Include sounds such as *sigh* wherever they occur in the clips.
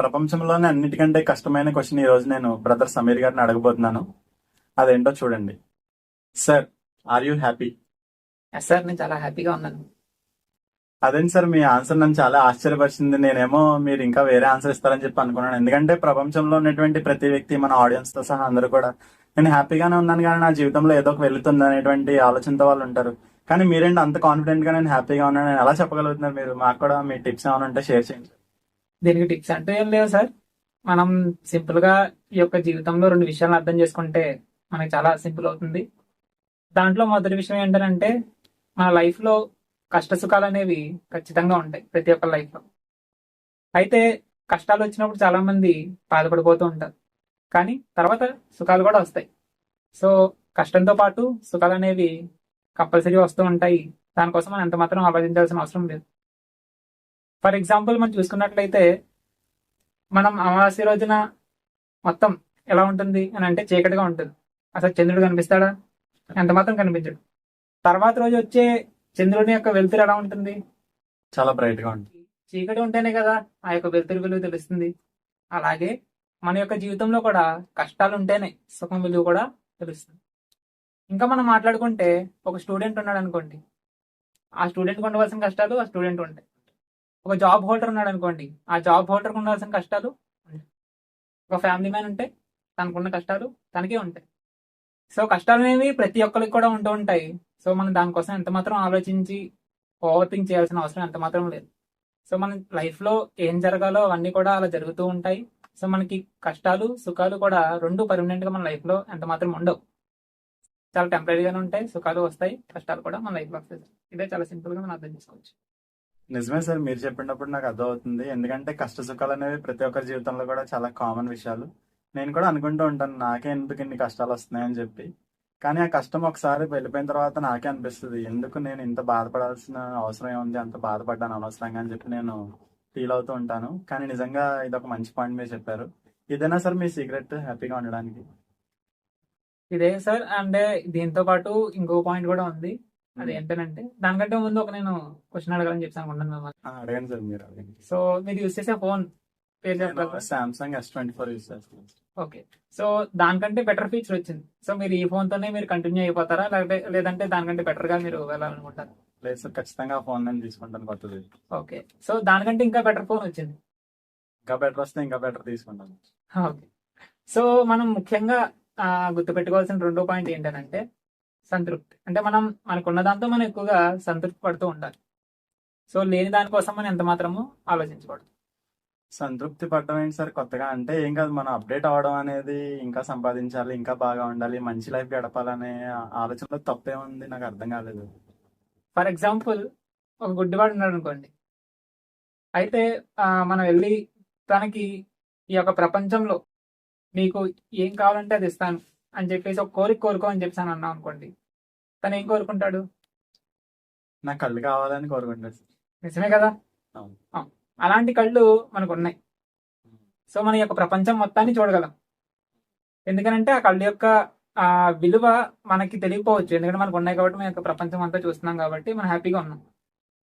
ప్రపంచంలోనే అన్నిటికంటే కష్టమైన క్వశ్చన్ ఈ రోజు నేను బ్రదర్ సమీర్ గారిని అడగబోతున్నాను. అదేంటో చూడండి. Sir are you happy sir నేను చాలా హ్యాపీగా ఉన్నాను. అదేంటి సార్ మీ ఆన్సర్ నన్ను చాలా ఆశ్చర్యపరిచింది. నేనేమో మీరు ఇంకా వేరే ఆన్సర్ ఇస్తారని చెప్పి అనుకున్నాను. ఎందుకంటే ప్రపంచంలో ఉన్నటువంటి ప్రతి వ్యక్తి మన ఆడియన్స్తో సహా అందరూ కూడా నేను హ్యాపీగానే ఉన్నాను కానీ నా జీవితంలో ఏదో ఒక వెళ్తుంది అనేటువంటి ఆలోచనతో వాళ్ళు ఉంటారు. కానీ మీరేంటి అంత కాన్ఫిడెంట్గా నేను హ్యాపీగా ఉన్నాను? నేను ఎలా చెప్పగలుగుతున్నారు మీరు? మాకు కూడా మీ టిప్స్ ఏమైనా ఉంటే షేర్ చేయండి. దీనికి టిప్స్ అంటూ ఏం లేవు సార్. మనం సింపుల్గా ఈ యొక్క జీవితంలో రెండు విషయాలను అర్థం చేసుకుంటే మనకి చాలా సింపుల్ అవుతుంది. దాంట్లో మొదటి విషయం ఏంటంటే మన లైఫ్లో కష్ట సుఖాలు అనేవి ఖచ్చితంగా ఉంటాయి ప్రతి ఒక్క లైఫ్లో. అయితే కష్టాలు వచ్చినప్పుడు చాలా మంది బాధపడిపోతూ ఉంటారు. కానీ తర్వాత సుఖాలు కూడా వస్తాయి. సో కష్టంతో పాటు సుఖాలు అనేవి కంపల్సరీ వస్తూ ఉంటాయి. దానికోసం మనం ఎంత మాత్రం ఆలోచించాల్సిన అవసరం లేదు. ఫర్ ఎగ్జాంపుల్ మనం చూసుకున్నట్లయితే మనం అమావాస్య రోజున మొత్తం ఎలా ఉంటుంది అని అంటే చీకటిగా ఉంటుంది. అసలు చంద్రుడు కనిపిస్తాడా? ఎంత మాత్రం కనిపించడు. తర్వాత రోజు వచ్చే చంద్రుని యొక్క వెలుతురు ఎలా ఉంటుంది? చాలా బ్రైట్గా ఉంటుంది. చీకటి ఉంటేనే కదా ఆ యొక్క వెలుతురు విలువ తెలుస్తుంది. అలాగే మన యొక్క జీవితంలో కూడా కష్టాలు ఉంటేనే సుఖం విలువ కూడా తెలుస్తుంది. ఇంకా మనం మాట్లాడుకుంటే ఒక స్టూడెంట్ ఉన్నాడు అనుకోండి ఆ స్టూడెంట్కి ఉండవలసిన కష్టాలు ఆ స్టూడెంట్ ఉంటాయి. ఒక జాబ్ హోల్డర్ ఉన్నాడు అనుకోండి. ఆ జాబ్ హోల్డర్కి ఉండాల్సిన కష్టాలు? ఒక ఫ్యామిలీ మ్యాన్ ఉంటే తనకున్న కష్టాలు తనకే ఉంటాయి. సో కష్టాలు అనేవి ప్రతి ఒక్కరికి కూడా ఉంటూ ఉంటాయి. సో మనం దానికోసం ఎంత మాత్రం ఆలోచించి ఓవర్ థింక్ చేయాల్సిన అవసరం ఎంత మాత్రం లేదు. సో మన లైఫ్లో ఏం జరగాలో అవన్నీ కూడా అలా జరుగుతూ ఉంటాయి. సో మనకి కష్టాలు సుఖాలు కూడా రెండు పర్మనెంట్గా మన లైఫ్లో ఎంత మాత్రం ఉండవు. చాలా టెంపరీగానే ఉంటాయి. సుఖాలు వస్తాయి కష్టాలు కూడా మన లైఫ్లో వస్తాయి. ఇదే చాలా సింపుల్గా మనం అర్థం చేసుకోవచ్చు. నిజమే సార్ మీరు చెప్పినప్పుడు నాకు అర్థమవుతుంది. ఎందుకంటే కష్ట సుఖాలు అనేవి ప్రతి ఒక్కరి జీవితంలో కూడా చాలా కామన్ విషయాలు. నేను కూడా అనుకుంటూ ఉంటాను నాకే ఎందుకు ఇన్ని కష్టాలు వస్తున్నాయని చెప్పి. కానీ ఆ కష్టం ఒకసారి వెళ్ళిపోయిన తర్వాత నాకే అనిపిస్తుంది ఎందుకు నేను ఇంత బాధపడాల్సిన అవసరం ఏముంది అంత బాధపడ్డాను అనవసరంగా అని చెప్పి నేను ఫీల్ అవుతూ ఉంటాను. కానీ నిజంగా ఇది ఒక మంచి పాయింట్ మీరు చెప్పారు. ఇదేనా సార్ మీ సీక్రెట్ హ్యాపీగా ఉండడానికి? ఇదే సార్ అంటే దీంతో పాటు ఇంకో పాయింట్ కూడా ఉంది. అది ఏంటంటే దానికంటే ముందు ఒక నేను క్వశ్చన్ అడగాలని చెప్పి అనుకుంటున్నాను మిమ్మల్ని. అడగండి సార్ మీరు అడగండి. సో మీరు యూస్ చేసే ఫోన్ పేరు Samsung S twenty four use చేస్తాను. ఓకే సో దానికంటే బెటర్ ఫీచర్ వచ్చింది. సో మీరు ఈ ఫోన్ తోనే మీరు కంటిన్యూ అయిపోతారా? లేకపోతే లేదంటే దానికంటే బెటర్గా మీరు వెళ్ళాలనుకుంటారు? లేదు సార్ ఖచ్చితంగా ఫోన్ నేను తీసుకుంటాను కొత్తది. ఓకే సో దానికంటే ఇంకా బెటర్ ఫోన్ వచ్చింది. ఇంకా బెటర్ వస్తే ఇంకా బెటర్ తీసుకుంటాను. ఓకే సో మనం ముఖ్యంగా గుర్తుపెట్టుకోవాల్సిన రెండో పాయింట్ ఏంటంటే సంతృప్తి. అంటే మనం మనకున్న దాంతో మనం ఎక్కువగా సంతృప్తి పడుతూ ఉండాలి. సో లేని దానికోసం మనం ఎంత మాత్రమూ ఆలోచించకూడదు. సంతృప్తి పడడం ఏంటి సార్? కొత్తగా అంటే ఏం కాదు మనం అప్డేట్ అవ్వడం అనేది ఇంకా సంపాదించాలి ఇంకా బాగా ఉండాలి మంచి లైఫ్ గడపాలనే ఆలోచనలో తప్పే ఉంది నాకు అర్థం కాలేదు. ఫర్ ఎగ్జాంపుల్ ఒక గుడ్డివాడు ఉన్నాడు అనుకోండి. అయితే మనం వెళ్ళి తనకి ఈ యొక్క ప్రపంచంలో నీకు ఏం కావాలంటే అది ఇస్తాను. అని చెప్పేసి ఒక కోరిక కోరుకో అని చెప్పేసి అన్నాం అనుకోండి. తను ఏం కోరుకుంటాడు? నాకు కళ్ళు కావాలని కోరుకుంటాను సార్ నిజమే కదా? అలాంటి కళ్ళు మనకు ఉన్నాయి సో మన యొక్క ప్రపంచం మొత్తాన్ని చూడగలం. ఎందుకనంటే ఆ కళ్ళు యొక్క ఆ విలువ మనకి తెలియకపోవచ్చు. ఎందుకంటే మనకు ఉన్నాయి కాబట్టి మన యొక్క ప్రపంచం అంతా చూస్తున్నాం కాబట్టి మనం హ్యాపీగా ఉన్నాం.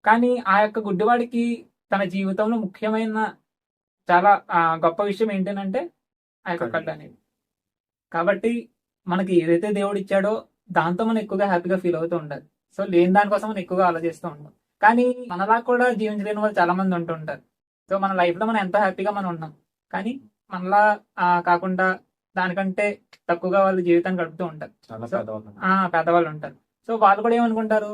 కానీ ఆ యొక్క గుడ్డివాడికి తన జీవితంలో ముఖ్యమైన చాలా గొప్ప విషయం ఏంటంటే ఆ యొక్క కళ్ళు అనేది. కాబట్టి మనకి ఏదైతే దేవుడు ఇచ్చాడో దాంతో మనం ఎక్కువగా హ్యాపీగా ఫీల్ అవుతూ ఉండాలి. సో లేని దానికోసం మనం ఎక్కువగా ఆలోచిస్తూ ఉంటాం కానీ మనలా కూడా జీవించలేని వాళ్ళు చాలా మంది ఉంటూ ఉంటారు. సో మన లైఫ్లో మనం ఎంతో హ్యాపీగా మనం ఉన్నాం. కానీ మనలా కాకుండా దానికంటే తక్కువగా వాళ్ళు జీవితాన్ని గడుపుతూ ఉంటారు. పేదవాళ్ళు ఉంటారు. సో వాళ్ళు కూడా ఏమనుకుంటారు?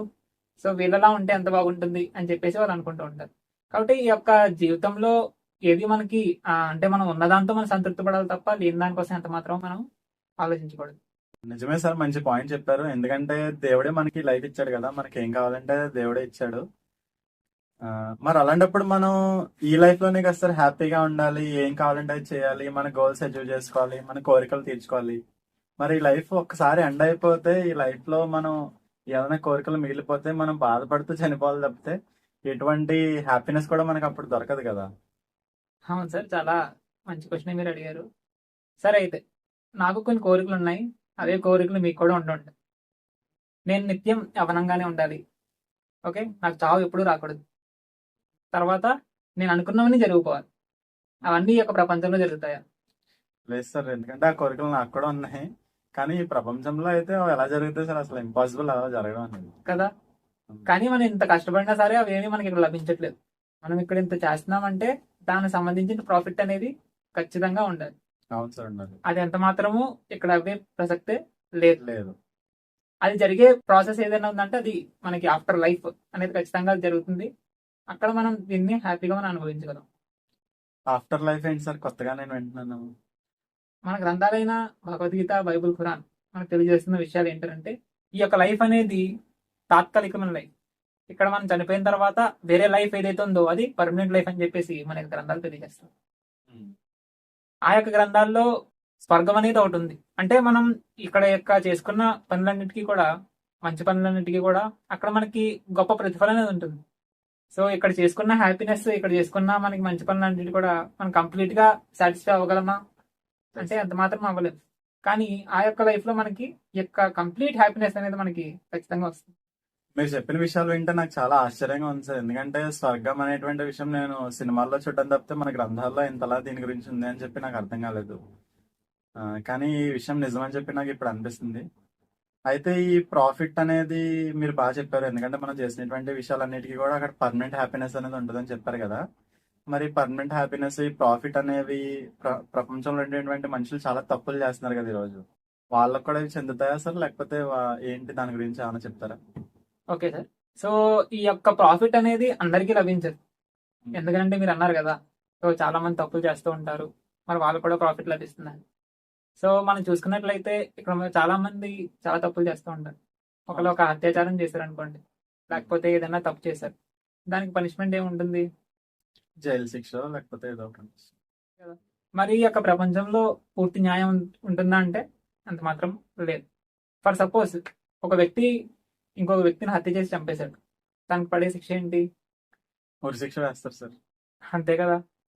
సో వీళ్ళలా ఉంటే ఎంత బాగుంటుంది అని చెప్పేసి వాళ్ళు అనుకుంటూ ఉంటారు. కాబట్టి ఈ యొక్క జీవితంలో ఏది మనకి అంటే మనం ఉన్నదాంతో మనం సంతృప్తి పడాలి తప్ప లేని దానికోసం ఎంత మాత్రం మనం ఆలోచించకూడదు. నిజమే సార్ మంచి పాయింట్ చెప్పారు. ఎందుకంటే దేవుడే మనకి లైఫ్ ఇచ్చాడు కదా మనకి ఏం కావాలంటే దేవుడే ఇచ్చాడు. మరి అలాంటప్పుడు మనం ఈ లైఫ్లోనే కదా సార్ హ్యాపీగా ఉండాలి ఏం కావాలంటే అది చేయాలి మన గోల్స్ అచీవ్ చేసుకోవాలి మన కోరికలు తీర్చుకోవాలి. మరి ఈ లైఫ్ ఒక్కసారి ఎండ్ అయిపోతే ఈ లైఫ్లో మనం ఏదైనా కోరికలు మిగిలిపోతే మనం బాధపడుతూ చనిపోవాలి తప్పితే ఎటువంటి హ్యాపీనెస్ కూడా మనకు అప్పుడు దొరకదు కదా. అవును సార్ చాలా మంచి క్వశ్చన్ మీరు అడిగారు. సరే అయితే నాకు కొన్ని కోరికలు ఉన్నాయి అదే కోరికలు మీకు కూడా ఉండుంటాయి నేను నిత్యం యవనంగానే ఉండాలి. ఓకే? నాకు చావు ఎప్పుడూ రాకూడదు. తర్వాత నేను అనుకున్నవన్నీ జరిగిపోవాలి. అవన్నీ యొక్క ప్రపంచంలో జరుగుతాయా? లేదు సార్. ఎందుకంటే ఆ కోరికలు నాకు కూడా ఉన్నాయి. కానీ ఈ ప్రపంచంలో అయితే అవి ఎలా జరుగుతాయి సార్? అసలు ఇంపాసిబుల్ అలా జరగడం అనేది. కదా? కానీ మనం ఇంత కష్టపడినా సరే అవేమి మనకి ఇక్కడ లభించట్లేదు. మనం ఇక్కడ ఇంత చేస్తున్నామంటే దానికి సంబంధించిన ప్రాఫిట్ అనేది ఖచ్చితంగా ఉండాలి. అవును సార్ అది ఎంత మాత్రము ఇక్కడ అవే ప్రసక్తే లేదు. లేదు. అది జరిగే ప్రాసెస్ ఏదైనా ఉందంటే అది మనకి ఆఫ్టర్ లైఫ్ అనేది ఖచ్చితంగా జరుగుతుంది. అక్కడ మనం దీన్ని హ్యాపీగా మనం అనుభవించగలం. ఆఫ్టర్ లైఫ్ ఏంటి సార్? కొత్తగా నేను వింటున్నాను. మన గ్రంథాలైన భగవద్గీత బైబుల్ ఖురాన్ మనకు తెలియజేస్తున్న విషయాలు ఏంటంటే ఈ యొక్క లైఫ్ అనేది తాత్కాలికమైన లైఫ్. ఇక్కడ మనం చనిపోయిన తర్వాత వేరే లైఫ్ ఏదైతే ఉందో అది పర్మనెంట్ లైఫ్ అని చెప్పేసి మన యొక్క గ్రంథాలు తెలియజేస్తాయి. ఆ యొక్క గ్రంథాల్లో స్వర్గం అనేది ఒకటి ఉంది. అంటే మనం ఇక్కడ యొక్క చేసుకున్న పనులన్నిటికీ కూడా మంచి పనులన్నిటికీ కూడా అక్కడ మనకి గొప్ప ప్రతిఫలం అనేది ఉంటుంది. సో ఇక్కడ చేసుకున్న హ్యాపీనెస్ ఇక్కడ చేసుకున్న మనకి మంచి పనులన్నిటి కూడా మనం కంప్లీట్గా సాటిస్ఫై అవ్వగలమా? అంటే అంత మాత్రం అవ్వలేదు. కానీ ఆ యొక్క లైఫ్లో మనకి యొక్క కంప్లీట్ హ్యాపీనెస్ అనేది మనకి ఖచ్చితంగా వస్తుంది. మీరు చెప్పిన విషయాలు వింటే నాకు చాలా ఆశ్చర్యంగా ఉంది సార్. ఎందుకంటే స్వర్గం అనేటువంటి విషయం నేను సినిమాల్లో చూడడం తప్పితే మన గ్రంథాల్లో ఇంతలా దీని గురించి ఉంది అని చెప్పి నాకు అర్థం కాలేదు. కానీ ఈ విషయం నిజమని చెప్పి నాకు ఇప్పుడు అనిపిస్తుంది. అయితే ఈ ప్రాఫిట్ అనేది మీరు బాగా చెప్పారు. ఎందుకంటే మనం చేసినటువంటి విషయాలన్నిటికీ కూడా అక్కడ పర్మనెంట్ హ్యాపీనెస్ అనేది ఉంటుందని చెప్పారు కదా. మరి పర్మనెంట్ హ్యాపీనెస్ ఈ ప్రాఫిట్ అనేవి ప్ర- ప్రపంచంలో ఉండేటువంటి మనుషులు చాలా తప్పులు చేస్తున్నారు కదా ఈరోజు. వాళ్ళకు కూడా చెందుతాయా సార్? లేకపోతే ఏంటి దాని గురించి ఏమైనా చెప్తారా? Okay sir. సో ఈ యొక్క ప్రాఫిట్ అనేది అందరికీ లభించదు. ఎందుకంటే మీరు అన్నారు కదా సో చాలా మంది తప్పులు చేస్తూ ఉంటారు. మరి వాళ్ళకు కూడా ప్రాఫిట్ లభిస్తుంది సో మనం చూసుకున్నట్లయితే ఇక్కడ చాలా మంది చాలా తప్పులు చేస్తూ ఉంటారు. ఒకళ్ళు ఒక అత్యాచారం చేశారు అనుకోండి లేకపోతే ఏదైనా తప్పు చేశారు. దానికి పనిష్మెంట్ ఏముంటుంది? జైలు శిక్ష లేకపోతే ఏదో ఒకటి మరి ఈ యొక్క ప్రపంచంలో పూర్తి న్యాయం ఉంటుందా అంటే అంత మాత్రం లేదు. ఫర్ సపోజ్ ఒక వ్యక్తి ఇంకొక వ్యక్తిని హత్య చేసి చంపేశాడు. దానికి పడే శిక్ష ఏంటి? ఉరి శిక్ష వేస్తారు సార్. అంతే కదా?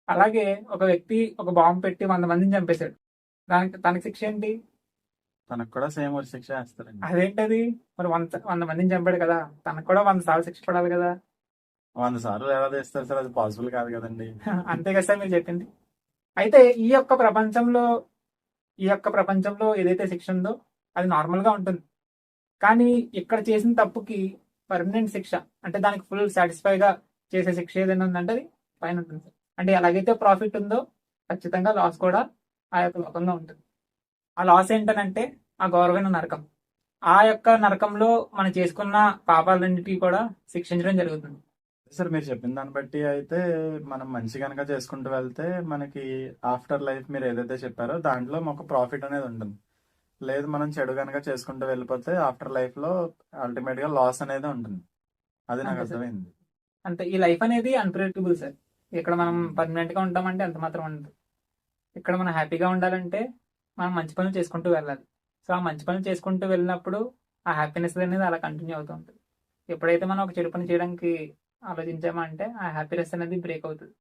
అలాగే ఒక వ్యక్తి ఒక బాంబు పెట్టి వంద మందిని చంపేశాడు. దానికి తనకి శిక్ష ఏంటి? తనకు కూడా సేమ్ ఉరి శిక్ష వేస్తారండి. అదేంటది? మరి వంద వంద మందిని చంపాడు కదా? తనకు కూడా వంద సార్లు శిక్ష పడాలి కదా? వంద సార్లు ఎలా తెస్తారు సార్? అది పాసిబుల్ కాదు కదండి. *laughs* అంతే కదా సార్ మీరు చెప్పింది? అయితే ఈ యొక్క ప్రపంచంలో ఈ యొక్క ప్రపంచంలో ఏదైతే శిక్ష ఉందో అది నార్మల్గా ఉంటుంది. కానీ ఇక్కడ చేసిన తప్పుకి పర్మనెంట్ శిక్ష అంటే దానికి ఫుల్ సాటిస్ఫై గా చేసే శిక్ష ఏదైనా ఉందంటే అది పైన ఉంటుంది సార్. అంటే ఎలాగైతే ప్రాఫిట్ ఉందో ఖచ్చితంగా లాస్ కూడా ఆ యొక్క లోకంలో ఉంటుంది. ఆ లాస్ ఏంటనంటే ఆ గౌరవమైన నరకం. ఆ యొక్క నరకంలో మనం చేసుకున్న పాపాలన్నిటికీ కూడా శిక్షించడం జరుగుతుంది. సార్ మీరు చెప్పిన దాన్ని బట్టి అయితే మనం మంచి కనుక చేసుకుంటూ వెళ్తే మనకి ఆఫ్టర్ లైఫ్ మీరు ఏదైతే చెప్పారో దాంట్లో మాకు ప్రాఫిట్ అనేది ఉంటుంది. లేదు మనం చెడు కనుక చేసుకుంటూ వెళ్ళిపోతే ఆఫ్టర్ లైఫ్లో అల్టిమేట్గా లాస్ అనేది ఉంటుంది. అది నాకు అంతే సార్. అర్థమైంది. అంతే. ఈ లైఫ్ అనేది అన్ప్రిడిక్టబుల్ సార్. ఇక్కడ మనం పర్మనెంట్గా ఉంటామంటే అంత మాత్రం ఉండదు. ఇక్కడ మనం హ్యాపీగా ఉండాలంటే మనం మంచి పనులు చేసుకుంటూ వెళ్ళాలి. సో ఆ మంచి పనులు చేసుకుంటూ వెళ్ళినప్పుడు ఆ హ్యాపీనెస్ అనేది అలా కంటిన్యూ అవుతూ ఉంటుంది. ఎప్పుడైతే మనం ఒక చెడు పని చేయడానికి ఆలోచించామంటే ఆ హ్యాపీనెస్ అనేది బ్రేక్ అవుతుంది.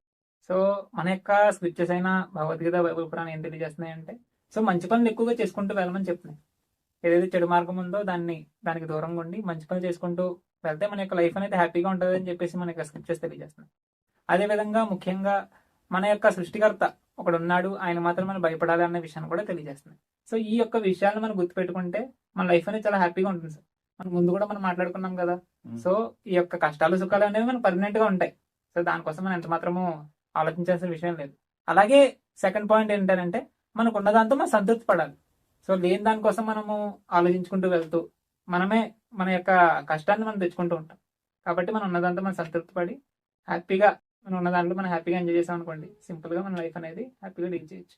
సో మన యొక్క స్క్రిప్చర్స్ అయిన భగవద్గీత బైబుల్ పురాణం ఏం తెలియజేస్తున్నాయి అంటే సో మంచి పనులు ఎక్కువగా చేసుకుంటూ వెళ్ళమని చెప్తున్నాయి ఏదైతే చెడు మార్గం ఉందో దాన్ని దానికి దూరంగా ఉండి మంచి పనులు చేసుకుంటూ వెళ్తే మన యొక్క లైఫ్ అనేది హ్యాపీగా ఉంటుంది అని చెప్పేసి మన యొక్క స్క్రిప్చర్స్ తెలియజేస్తున్నాయి. అదే విధంగా ముఖ్యంగా మన యొక్క సృష్టికర్త ఒకడు ఉన్నాడు ఆయన మాత్రం మనం భయపడాలి అన్న విషయాన్ని కూడా తెలియజేస్తున్నాయి. సో ఈ యొక్క విషయాలను మనం గుర్తుపెట్టుకుంటే మన లైఫ్ అనేది చాలా హ్యాపీగా ఉంటుంది సార్. మనం ముందు కూడా మనం మాట్లాడుకున్నాం కదా. సో ఈ యొక్క కష్టాలు సుఖాలు అనేవి మనకు పర్మనెంట్గా ఉంటాయి. సో దానికోసం మనం ఎంత మాత్రము ఆలోచించాల్సిన విషయం లేదు. అలాగే సెకండ్ పాయింట్ ఏంటంటే మనకు ఉన్న దాంతో మనం సంతృప్తి పడాలి. సో లేని దానికోసం మనము ఆలోచించుకుంటూ వెళ్తూ మనమే మన యొక్క కష్టాన్ని మనం తెచ్చుకుంటూ ఉంటాం. కాబట్టి మనం ఉన్న దాంతో మనం సంతృప్తి పడి హ్యాపీగా మనం ఉన్న దాంట్లో మనం హ్యాపీగా ఎంజాయ్ చేసాం అనుకోండి సింపుల్గా మన లైఫ్ అనేది హ్యాపీగా డీల్ చేయొచ్చు.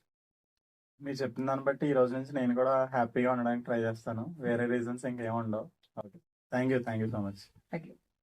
మీరు చెప్పిన దాన్ని బట్టి ఈ రోజు నుంచి నేను కూడా హ్యాపీగా ఉండడానికి ట్రై చేస్తాను. వేరే రీజన్స్ ఇంకేం ఉండవు. Okay. Thank you thank you so much. Thank you